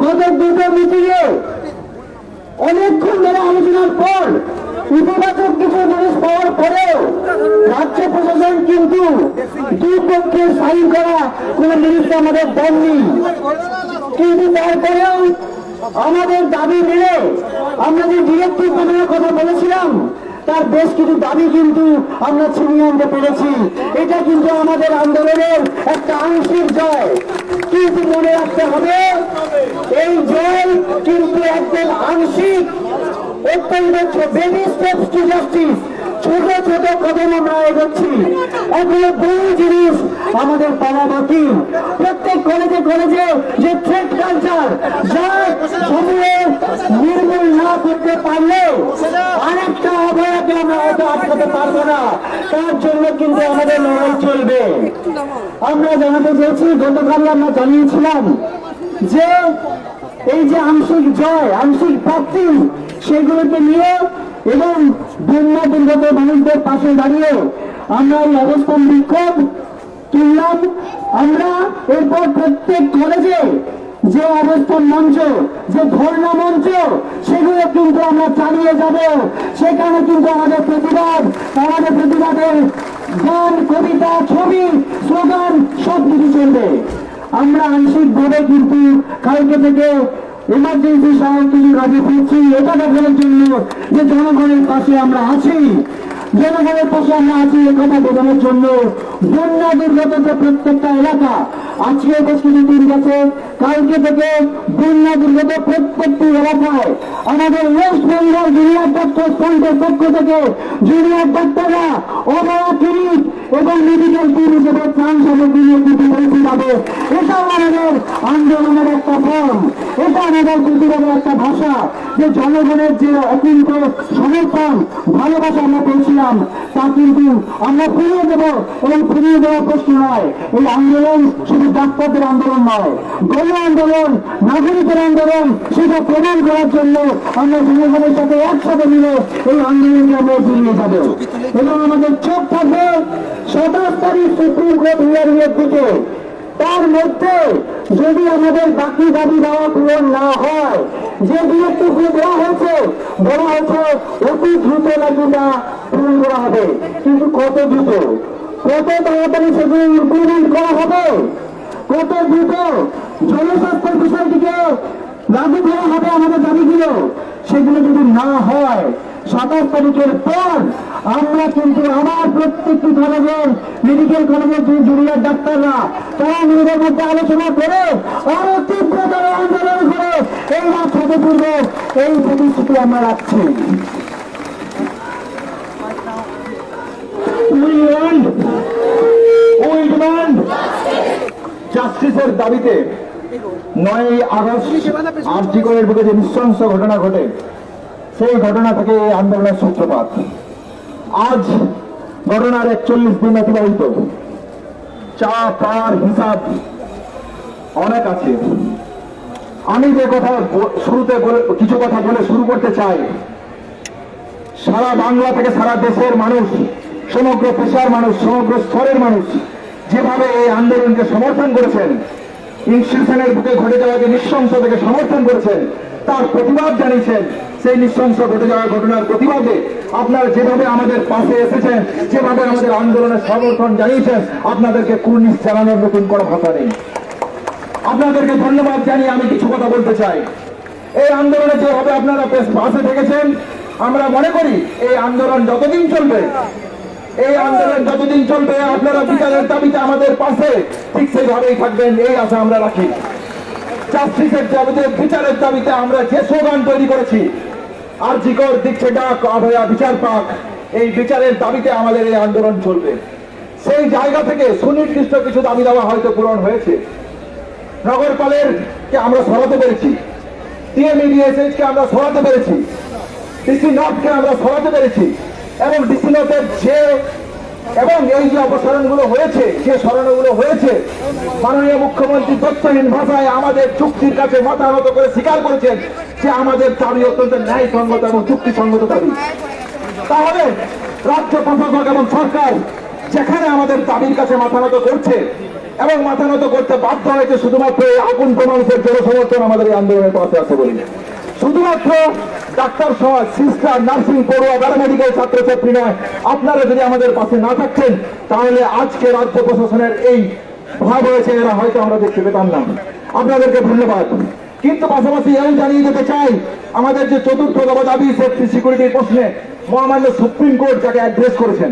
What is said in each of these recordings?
গত দুটো মিটিংয়ে অনেকক্ষণ ধরে আলোচনার পর ইতিবাচক কিছু জিনিস পাওয়ার পরেও রাজ্য প্রশাসন কিন্তু দুই পক্ষের সাইন করা কোন জিনিসটা আমাদের দেননি। কিন্তু তারপরেও আমাদের দাবি মেনে আমরা যে ডিরেক্টিভ কথা বলেছিলাম তার বেশ কিছু দাবি কিন্তু আমরা ছিনিয়ে আনতে পেরেছি। এটা কিন্তু আমাদের আন্দোলনের একটা আংশিক জয়। কিন্তু মনে রাখতে হবে, এই জয় কিন্তু একদম আংশিক। অত্যন্ত বেবি স্টেপস টু জাস্টিস। ছোট ছোট কদম আমরা এগোচ্ছি। এখনও বহু জিনিস আমাদের পাওয়া বাকি। প্রত্যেক কলেজে কলেজে যে থ্রেড কালচার যা সমূহে নির্মূল না করতে পারলে আরেকটা অভয়াকে আমরা হয়তো আটকাতে পারব না। তার জন্য কিন্তু আমাদের লড়াই চলবে। আমরা জানাতে চেয়েছি গতকাল আমরা জানিয়েছিলাম যে এই যে আংশিক জয়, আংশিক প্রাপ্তি, সেগুলোকে নিয়ে এবং বন্যা দুর্গত মানুষদের পাশে দাঁড়িয়ে আমরা এই অবস্থান বিক্ষোভ তুললাম। আমরা এরপর প্রত্যেক কলেজে যে অবস্থান মঞ্চ, যে ধর্ণা মঞ্চ, সেগুলো কিন্তু আমরা চালিয়ে যাব। সেখানে কিন্তু আমাদের প্রতিবাদ, আমাদের প্রতিবাদের গান, কবিতা, ছবি, স্লোগান সব কিছু চলবে। আমরা আংশিকভাবে কিন্তু কালকে থেকে এমার্জেন্সি সহায়তা কাজে ফিরছি এটা দেখানোর জন্য যে জনগণের পাশে আমরা আছি। জনগণের পাশে আমরা আছি এ কথা বোঝানোর জন্য। বন্যা দুর্গত প্রত্যেকটা এলাকা আজকে উপস্থিতি গেছে কালকে থেকে বন্যা দুর্গত প্রত্যেকটি এলাকায় আমাদের ওয়েস্ট বেঙ্গল জুনিয়র ডাক্তার ফ্রন্টের পক্ষ থেকে জুনিয়র ডাক্তাররা অবয়া ক্লিনিক এবং মেডিকেল টিম হিসেবে ত্রাণ সামগ্রী নিয়ে কিন্তু পৌঁছে যাবে এটাও আমাদের আন্দোলনের একটা ফর্ম। এটা আমাদের প্রতিবাদের একটা ভাষা যে জনগণের যে অকুণ্ঠ সমর্থন, ভালোবাসা আমরা পেয়েছিলাম, তা কিন্তু আমরা ফিরিয়ে দেব এবং ফিরিয়ে দেওয়ার প্রশ্ন নয়। এই আন্দোলন শুধু ডাক্তারদের আন্দোলন নয় গণ আন্দোলন নাগরিকের আন্দোলন, সেটা প্রমাণ করার জন্য আমরা জনগণের সাথে একসাথে মিলে এই আন্দোলনকে আমরা এগিয়ে যাব। এবং আমাদের চোখ থাকবে সাতাশ তারিখ সুপ্রিম কোর্ট হিয়ারিং এর দিকে। তার মধ্যে যদি আমাদের বাকি দাবি দেওয়া পূরণ না হয়, যে ডিরেক্টিভগুলো দেওয়া হয়েছে, বলা হয়েছে অতি দ্রুত নাকি তা পূরণ করা হবে। কিন্তু কত দ্রুত? কত তাড়াতাড়ি সেগুলো ইমপ্লিমেন্ট করা হবে? কত দ্রুত জনস্বাস্থ্যের বিষয়টিকে লাগু করা হবে আমাদের দাবিগুলো। সেগুলো যদি না হয়, সাতাশ তারিখের পর আমরা কিন্তু আবার প্রত্যেকটি কলেজের মেডিকেল কলেজের যে জুনিয়র ডাক্তাররা তারা নিজেদের মধ্যে আলোচনা করে আরও তীব্রতর আন্দোলন করে এই রাত হতে পূর্বে এই প্রতিশ্রুতি আমরা রাখছি। জাস্টিসের দাবিতে নয় আগস্ট আর্জিকরের বুকে যে নৃশংস ঘটনা ঘটে, সেই ঘটনা থেকে এই আন্দোলনের সূত্রপাত। আজ ঘটনার একচল্লিশ দিন অতিবাহিত। চা, পার, হিসাব অনেক আছে। আমি যে কথা শুরুতে কিছু কথা বলে শুরু করতে চাই। সারা বাংলা থেকে সারা দেশের মানুষ, সমগ্র পেশার মানুষ, সমগ্র স্তরের মানুষ যেভাবে এই আন্দোলনকে সমর্থন করেছেন, ইনস্টিটিউশনের বুকে ঘটে যাওয়া যে নৃশংস থেকে সমর্থন করেছেন, তার প্রতিবাদ জানিয়েছেন, সেই নৃশংস ঘটে যাওয়া ঘটনার প্রতিবাদে আপনারা যেভাবে আমাদের পাশে এসেছেন, যেভাবে আমাদের আন্দোলনের সমর্থন জানিয়েছেন, আপনাদেরকে কুর্নিশ জানানোর নতুন কোনো ভাষা নেই। আপনাদেরকে ধন্যবাদ জানিয়ে আমি কিছু কথা বলতে চাই। এই আন্দোলনে যেভাবে আপনারা পাশে থেকেছেন, আমরা মনে করি এই আন্দোলন যতদিন চলবে এই আন্দোলন যতদিন চলবে, আপনারা বিচারের দাবিতে আমাদের পাশে ঠিক সেইভাবেই থাকবেন, এই আশা আমরা রাখি। জাস্টিসের দাবিতে বিচারের দাবিতে আমরা যে স্লোগান তৈরি করেছি আর দিচ্ছে ডাক, অভয়া বিচার পাক, এই বিচারের দাবিতে আমাদের এই আন্দোলন চলবে। সেই জায়গা থেকে সুনির্দিষ্ট কিছু দাবি দেওয়া হয়তো পূরণ হয়েছে। নগরপালের কে আমরা সরাতে পেরেছি টিএমইডিএসএইচ কে আমরা সরাতে পেরেছি ডিসি নর্থকে আমরা সরাতে পেরেছি এবং ডিসি যে এবং এই যে অপসারণগুলো হয়েছে, যে সরানোগুলো হয়েছে, মাননীয় মুখ্যমন্ত্রী তথ্যহীন ভাষায় আমাদের চুক্তির কাছে মাথা করে স্বীকার করেছেন যে আমাদের দাবি অত্যন্ত ন্যায়সঙ্গত এবং চুক্তিসঙ্গত দাবি। তাহলে রাজ্য প্রশাসক এবং সরকার যেখানে আমাদের দাবির কাছে মাথা নত করছে এবং মাথা নত করতে বাধ্য হয়েছে শুধুমাত্র এই আগুন মানুষের জনসমর্থন আমাদের এই আন্দোলনের পাশে আছে বলে। শুধুমাত্র ডাক্তার সমাজ সিস্টার, নার্সিং, পড়ুয়া প্যারামেডিক্যাল ছাত্রছাত্রী নয়, আপনারা যদি আমাদের পাশে না থাকতেন, তাহলে আজকে রাজ্য প্রশাসনের এই ভাব হয়েছে এরা হয়তো আমরা দেখতে পেতাম না। আপনাদেরকে ধন্যবাদ। কিন্তু পাশাপাশি এও জানিয়ে যেতে চাই, আমাদের যে চতুর্থ দফা দাবি সেফটি সিকিউরিটির প্রশ্নে মহামান্য সুপ্রিম কোর্ট যাকে অ্যাড্রেস করেছেন,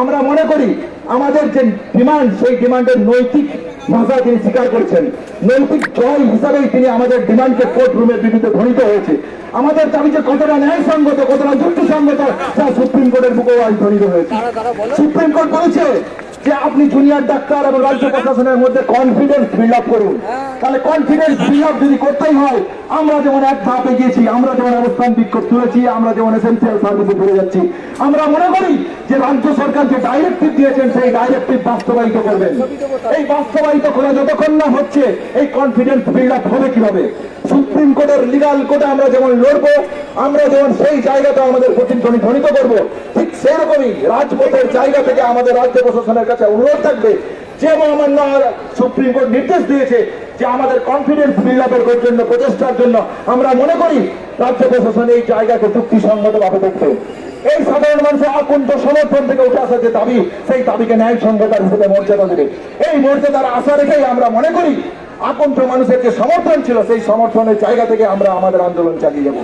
আমরা মনে করি আমাদের যে ডিমান্ড সেই ডিমান্ডের নৈতিক ভাষা তিনি স্বীকার করছেন। নৈতিক জয় হিসাবেই তিনি আমাদের ডিমান্ডকে কোর্ট রুমের বিরুদ্ধে ধ্বনিত হয়েছে। আমাদের দাবি যে কতটা ন্যায়সঙ্গত কতটা যুক্তিসঙ্গত তা সুপ্রিম কোর্টের বুকেও আজ ধ্বনিত হয়েছে। সুপ্রিম কোর্ট বলেছে যে আপনি জুনিয়র ডাক্তার এবং রাজ্য প্রশাসনের মধ্যে কনফিডেন্স বিল্ড আপ করুন। তাহলে কনফিডেন্স বিল্ড আপ যদি করতেই হয়, আমরা যেমন এক ধাপে গিয়েছি, আমরা যেমন অবস্থান বিক্ষোভ তুলেছি আমরা যেমন এসেন্সিয়াল সার্ভিসে ফিরে যাচ্ছি, আমরা মনে করি যে রাজ্য সরকার যে ডাইরেক্টিভ দিয়েছেন, সেই ডাইরেক্টিভ বাস্তবায়িত করবেন। এই বাস্তবায়িত করা যতক্ষণ না হচ্ছে, এই কনফিডেন্স বিল্ড আপ হবে কীভাবে? সুপ্রিম কোর্টের লিগাল কোর্টে আমরা যেমন লড়বো, আমরা যেমন সেই জায়গাটা আমাদের প্রতিধ্বনি ধ্বনিত করব, ঠিক সেরকমই রাজপথের জায়গা থেকে আমাদের রাজ্য প্রশাসনের কাছে অনুরোধ থাকবে যে মহামান্য সুপ্রিম কোর্ট নির্দেশ দিয়েছে যে আমাদের কনফিডেন্স বিল্ড আপের জন্য, প্রচেষ্টার জন্য আমরা মনে করি রাজ্য প্রশাসন এই জায়গাকে যুক্তিসঙ্গত ভাবে দেখবে। এই সাধারণ মানুষের আকুণ্ঠ সমর্থন থেকে উঠে আসা যে দাবি, সেই দাবিকে ন্যায় সংগতার হিসেবে মর্যাদা দেবে। এই মর্যাদার আশা রেখেই আমরা মনে করি আকণ্ঠ মানুষের যে সমর্থন ছিল, সেই সমর্থনের জায়গা থেকে আমরা আমাদের আন্দোলন চালিয়ে যাব।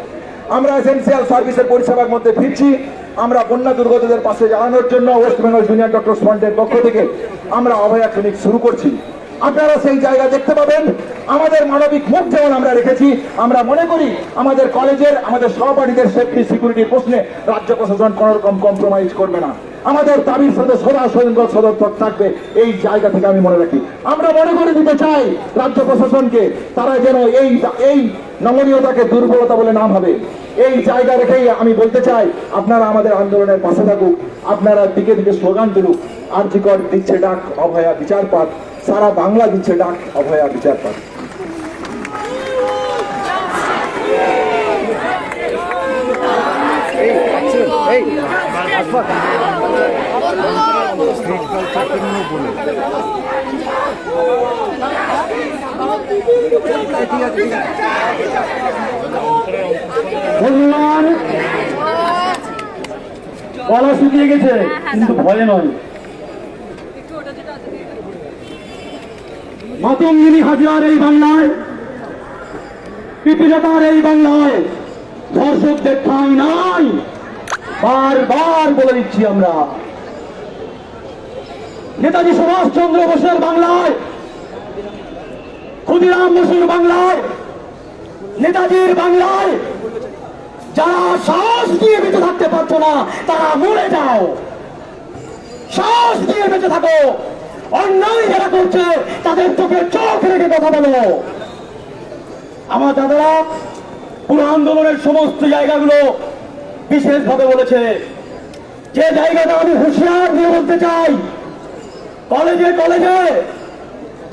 আমরা এসেন্সিয়াল সার্ভিসের পরিষেবার মধ্যে ফিরছি। আমরা বন্যা দুর্গতদের পাশে জানানোর জন্য ওয়েস্ট বেঙ্গল জুনিয়র ডক্টর ফ্রন্টের পক্ষ থেকে আমরা অভয়া ক্লিনিক শুরু করছি। আপনারা সেই জায়গা দেখতে পাবেন। আমাদের মানবিক মুখ যেমন আমরা রেখেছি, আমরা মনে করি আমাদের কলেজের, আমাদের সহপাঠীদের সেফটি সিকিউরিটির প্রশ্নে রাজ্য প্রশাসন কোন রকম কম্প্রোমাইজ করবে না। আমাদের দাবির সাথে সদা সদন্ত সদর্থক থাকবে। এই জায়গা থেকে আমি মনে রাখি। আমরা মনে করে দিতে চাই, রাজ্য প্রশাসনকে, তারা যেন এই এই নমনীয়তাকে দুর্বলতা বলে নাম ভাবে এই জায়গা রেখেই আমি বলতে চাই, আপনারা আমাদের আন্দোলনের পাশে থাকুক, আপনারা দিকে দিকে স্লোগান তুলুক। আর্যিকর দিচ্ছে ডাক, অভয়া বিচার পাক। সারা বাংলা দিচ্ছে ডাক, অভয়া বিচার গলা শুকিয়ে গেছে কিন্তু ভয়ে নয়। মাতঙ্গিনী হাজার এই বাংলায় পিপিলতার এই বাংলায় ধর্ষকদের ঠাঁই নাই। বারবার বলে দিচ্ছি আমরা নেতাজি সুভাষচন্দ্র বোসের বাংলায়, ক্ষুদিরাম বসুর বাংলায়, নেতাজির বাংলায়, যারা সাহস দিয়ে বেঁচে থাকতে পারছ না, তারা মরে যাও। সাহস দিয়ে বেঁচে থাকো। অন্যায় যারা করছে, তাদের চোখে চোখ রেখে কথা বলো। আমার দাদারা পুরো আন্দোলনের সমস্ত জায়গাগুলো বিশেষভাবে বলেছে। যে জায়গাটা আমি হুঁশিয়ার দিয়ে বলতে চাই কলেজে কলেজে।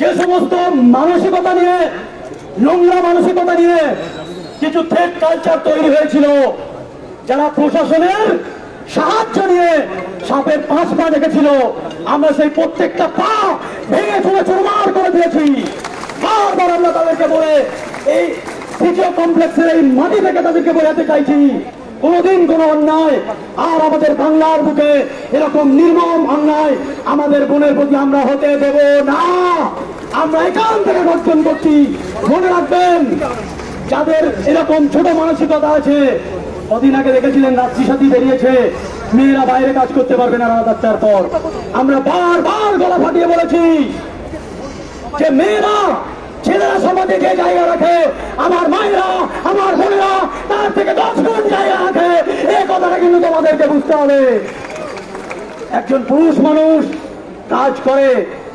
যে সমস্ত মানসিকতা নিয়ে, নোংরা মানসিকতা নিয়ে কিছু থ্রেড কালচার তৈরি হয়েছিল, যারা প্রশাসনের সাহায্য নিয়ে সাপের পাঁচ পা দেখেছিল, আমরা সেই প্রত্যেকটা পা ভেঙে চুরে চুরমার করে দিয়েছি। বারবার আমরা তাদেরকে বলে, এই তৃতীয় কমপ্লেক্সের এই মাটি থেকে তাদেরকে বোঝাতে চাইছি কোনোদিন কোনো অন্যায় আর আমাদের বাংলার বুকে এরকম নির্মম অন্যায় আমাদের বোনের প্রতি আমরা হতে দেব না। আমরা এখান থেকে গর্জন করছি। মনে রাখবেন, যাদের এরকম ছোট মানসিকতা আছে, কদিন আগে দেখেছিলেন রাত্রি সাথী বেরিয়েছে। মেয়েরা বাইরে কাজ করতে পারবে না রাত আটটার পর। আমরা বারবার গলা ফাটিয়ে বলেছি যে মেয়েরা ছেলেরা সমাজে যে জায়গা রাখে, আমার মায়েরা, আমার বোনেরা, তার থেকে দশ গুণ জায়গা রাখে। এই কথাটা কিন্তু তোমাদেরকে বুঝতে হবে। একজন পুরুষ মানুষ কাজ করে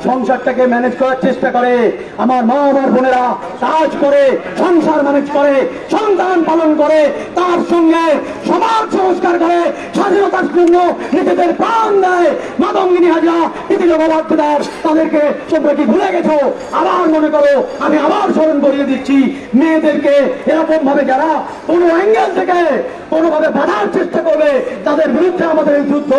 সংসারটাকে ম্যানেজ করার চেষ্টা করে। আমার মা, আমার বোনেরা কাজ করে, সংসার ম্যানেজ করে, সন্তান পালন করে, তার সঙ্গে সমাজ সংস্কার করে, স্বাধীনতার জন্য নিজেদের প্রাণ দেয়। মাদঙ্গিনী হাজরা ইতি জগবর্তদার তাদেরকে তোমরা কি ভুলে গেছো? আবার মনে করো, আমি আবার স্মরণ করিয়ে দিচ্ছি, মেয়েদেরকে এরকম ভাবে যারা কোনো অ্যাঙ্গেল থেকে কোনোভাবে বাধার চেষ্টা করবে, তাদের বিরুদ্ধে আমাদের এই যুদ্ধ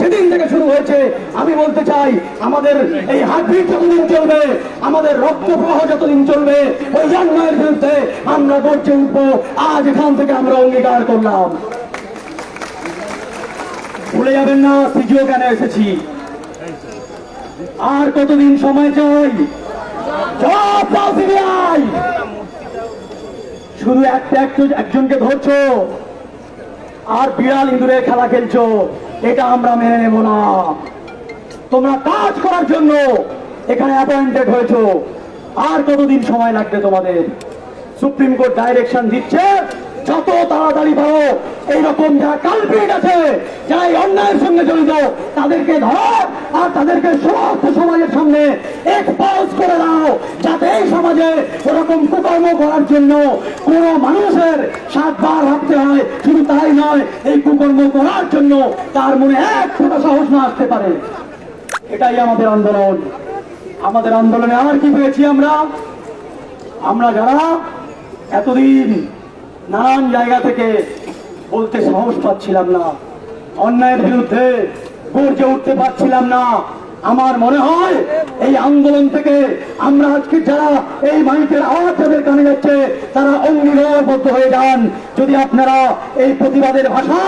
যেদিন থেকে শুরু হয়েছে, আমি বলতে চাই, আমাদের এই হার্টবিট যতদিন চলবে, আমাদের রক্ত প্রবাহ যতদিন চলবে, ওই বিরুদ্ধে আমরা উঠবো। আজ এখান থেকে আমরা অঙ্গীকার করলাম। ভুলে যাবেন না কেন এসেছি? আর কতদিন সময় চাই? শুধু একটা একটু একজনকে ধরছো, আর বিড়াল ইঁদুরের খেলা খেলছো, এটা আমরা মেনে নেব না। তোমরা কাজ করার জন্য এখানে অ্যাপয়েন্টেড হয়েছো। আর কতদিন সময় লাগবে তোমাদের? সুপ্রিম কোর্ট ডাইরেকশন দিচ্ছে, যত তাড়াতাড়ি পারো, এইরকম যারা কালপিট আছে যারা এই অন্যায়ের সঙ্গে জড়িত, তাদেরকে ধরো আর তাদেরকে সমস্ত সমাজের সামনে এক্সপোজ করে দাও, যাতে এই সমাজে ওরকম কুকর্ম করার জন্য কোন মানুষের সাতবার ভাবতে হয়, শুধু তাই নয়, এই কুকর্ম করার জন্য তার মনে এক ফোটা সাহস না আসতে পারে। এটাই আমাদের আন্দোলন। আমাদের আন্দোলনে আর কি পেয়েছি আমরা? আমরা যারা এতদিন নানান জায়গা থেকে বলতে সাহস পাচ্ছিলাম না, অন্যায়ের বিরুদ্ধে গর্জে উঠতে পারছিলাম না আমার মনে হয় এই আন্দোলন থেকে আমরা আজকে যারা এই মাইকের আওয়াজ যাদের কানে যাচ্ছে, তারা অঙ্গীকারবদ্ধ হয়ে যান। যদি আপনারা এই প্রতিবাদের ভাষা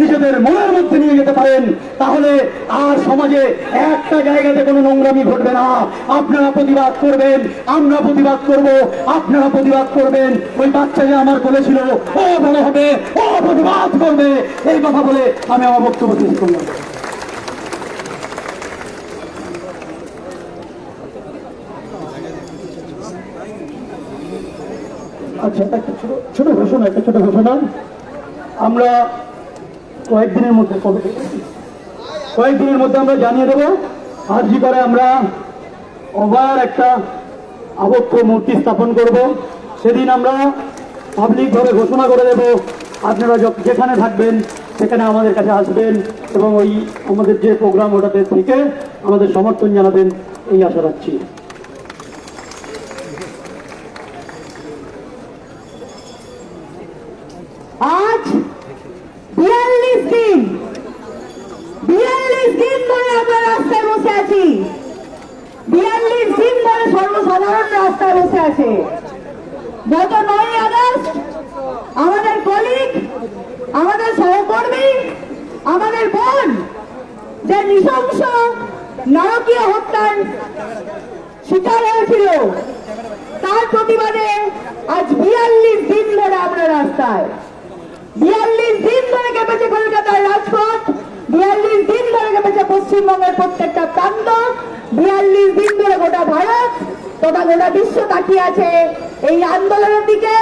নিজেদের মনের মধ্যে নিয়ে যেতে পারেন, তাহলে আর সমাজে একটা জায়গাতে কোনো নোংরামি ঘটবে না। আপনারা প্রতিবাদ করবেন, আমরা প্রতিবাদ করব, আপনারা প্রতিবাদ করবেন। ওই বাচ্চা যে আমার বলেছিল ও ভালো হবে, ও প্রতিবাদ করবে। এই কথা বলে আমি আমার বক্তব্য শেষ করলাম। আচ্ছা একটা ছোট ছোট ঘোষণা, একটা ছোট ঘোষণা। আমরা কয়েকদিনের মধ্যে? কয়েকদিনের মধ্যে আমরা জানিয়ে দেবো আর্জি করে আমরা ওভার একটা আবক্ষ মূর্তি স্থাপন করব। সেদিন আমরা পাবলিকভাবে ঘোষণা করে দেব, আপনারা যখ- যেখানে থাকবেন, সেখানে আমাদের কাছে আসবেন এবং ওই আমাদের যে প্রোগ্রাম ওটাতে থেকে আমাদের সমর্থন জানাবেন, এই আশা রাখছি আজ বিয়াল্লিশ দিন বিয়াল্লিশ দিন ধরে আমরা রাস্তায় বসে আছি বিয়াল্লিশ দিন ধরে সর্বসাধারণ রাস্তায় বসে আছে গত নয় আগস্ট আমাদের কলিগ আমাদের সহকর্মী আমাদের বোন যে নৃশংস নারকীয় হত্যার শিকার হয়েছিল। তার প্রতিবাদে আজ বিয়াল্লিশ দিন ধরে আমরা রাস্তায়। বিয়াল্লিশ দিন ধরে কেঁপেছে কলকাতার রাজপথ, বিয়াল্লিশ দিন ধরে কেঁপেছে পশ্চিমবঙ্গের প্রত্যেকটা প্রান্ত, বিয়াল্লিশ দিন ধরে গোটা ভারত তথা গোটা বিশ্ব তাকিয়ে আছে এই আন্দোলনের দিকে,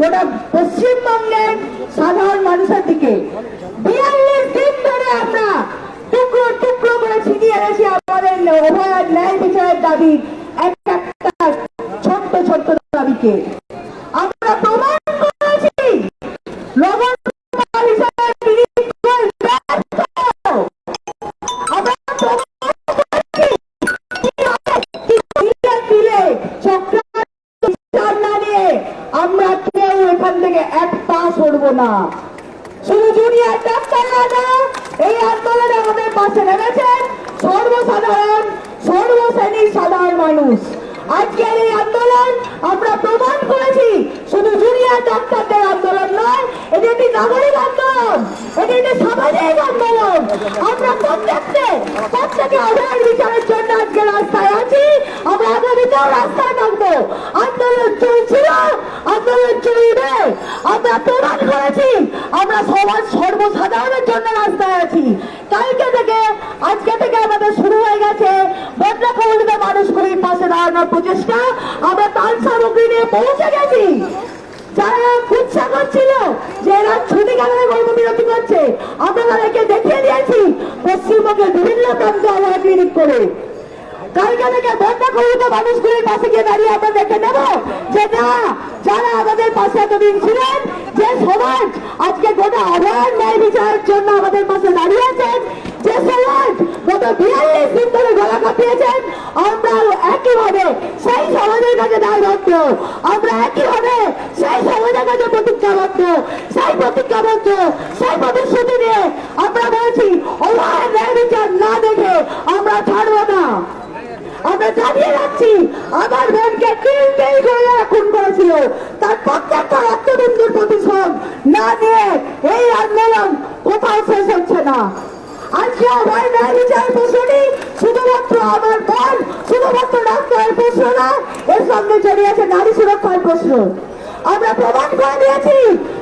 গোটা পশ্চিমবঙ্গের সাধারণ মানুষের দিকে। বিয়াল্লিশ দিন ধরে আমরা টুকরো টুকরো করে ছিটিয়ে এনেছি আমাদের অভয়ার ন্যায় বিচারের দাবি। এক একটা ছোট্ট ছোট্ট দাবিকে। আমরা প্রমাণ করেছি আমরা কেউ এখান থেকে এক পা সরবো না শুধু জুনিয়র ডাক্তাররা না এই আন্দোলনে আমাদের পাশে নেমেছেন সর্বসাধারণ সর্বশ্রেণীর সাধারণ মানুষ। আজকের এই আন্দোলন আমরা প্রমাণ করেছি, শুধু জুনিয়র ডাক্তারদের আন্দোলন নয়, এটি একটি নাগরিক আন্দোলন, এটি একটি সামাজিক আন্দোলন। আমরা প্রত্যেককে, প্রত্যেকে অভয়ের বিচারের জন্য আজকে রাস্তায় আছি, আমরা আগামীতেও রাস্তায় থাকব আন্দোলন চলছিল, আন্দোলন চলবে। আমরা প্রমাণ করেছি, আমরা সমাজ সর্বসাধারণের জন্য রাস্তায় আছি। কালকে থেকে, আজকে থেকে আমাদের শুরু হয়ে গেছে পাশে দাঁড়ানোর প্রচেষ্টা, আমরা তাল সামগ্রী নিয়ে পৌঁছে গেছি। যারা কুৎসা করছিল, যে এরা ছুটি কারণে কর্মবিরতি করছে। আমরা তাদেরকে দেখিয়ে দিয়েছি, পশ্চিমবঙ্গের বিভিন্ন প্রান্তে আবহাওয়া ক্লিনিক করে। থেকে মানুষগুলির পাশে গিয়ে দাঁড়িয়ে আমরা দেখে নেব যে যারা আমাদের পাশে এতদিন ছিলেন, যে সমাজ আজকে গোটা অভয়ার ন্যায় বিচারের জন্য আমাদের পাশে দাঁড়িয়েছেন, যে সমাজ গত বিয়াল্লিশ দিন ধরে গলা কাটিয়েছেন আমরা সেই সমাজের কাছে দায়বদ্ধ আমরা একইভাবে সেই সমাজের কাছে প্রতিজ্ঞাবদ্ধ সেই প্রতিজ্ঞাবদ্ধ সেই প্রতিশ্রুতি নিয়ে আমরা বলছি বিচার না দেখে আমরা ছাড়বো না। আমরা জানিয়ে রাখছি আমার বোনকে তিল করে খুন করেছিল। তার প্রত্যেকটা রক্তবিন্দুর প্রতিশোধ না নিয়ে এই আন্দোলন কোথাও শেষ হচ্ছে না। আজকে আমার ন্যায় বিচার প্রশ্নটি শুধুমাত্র আমার শুধুমাত্র প্রশ্ন না, এর সঙ্গে জড়িয়ে আছে নারী সুরক্ষার প্রশ্ন। আমরা প্রমাণ করে দিয়েছি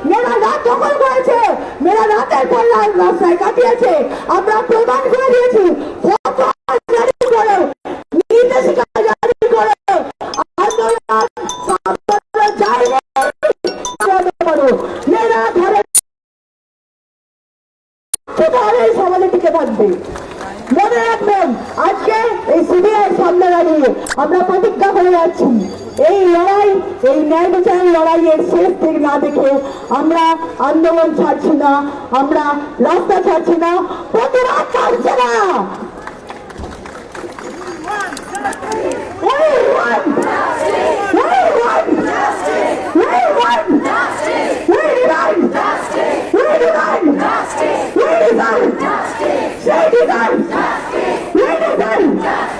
মেয়েরা রাত দখল করেছে মেয়েরা রাতের পর রাস্তায় কাটিয়েছে। আমরা প্রমাণ করে দিয়েছি প্রতিজ্ঞা হয়ে যাচ্ছি এই লড়াই এই ন্যায় বিচার লড়াইয়ের শেষ দিক না দেখে আমরা আন্দোলন ছাড়ছি না আমরা রাস্তা ছাড়ছি না প্রতিবাদ ছাড়ছি না Justice! Justice! Justice! Justice! Justice! Justice! Justice!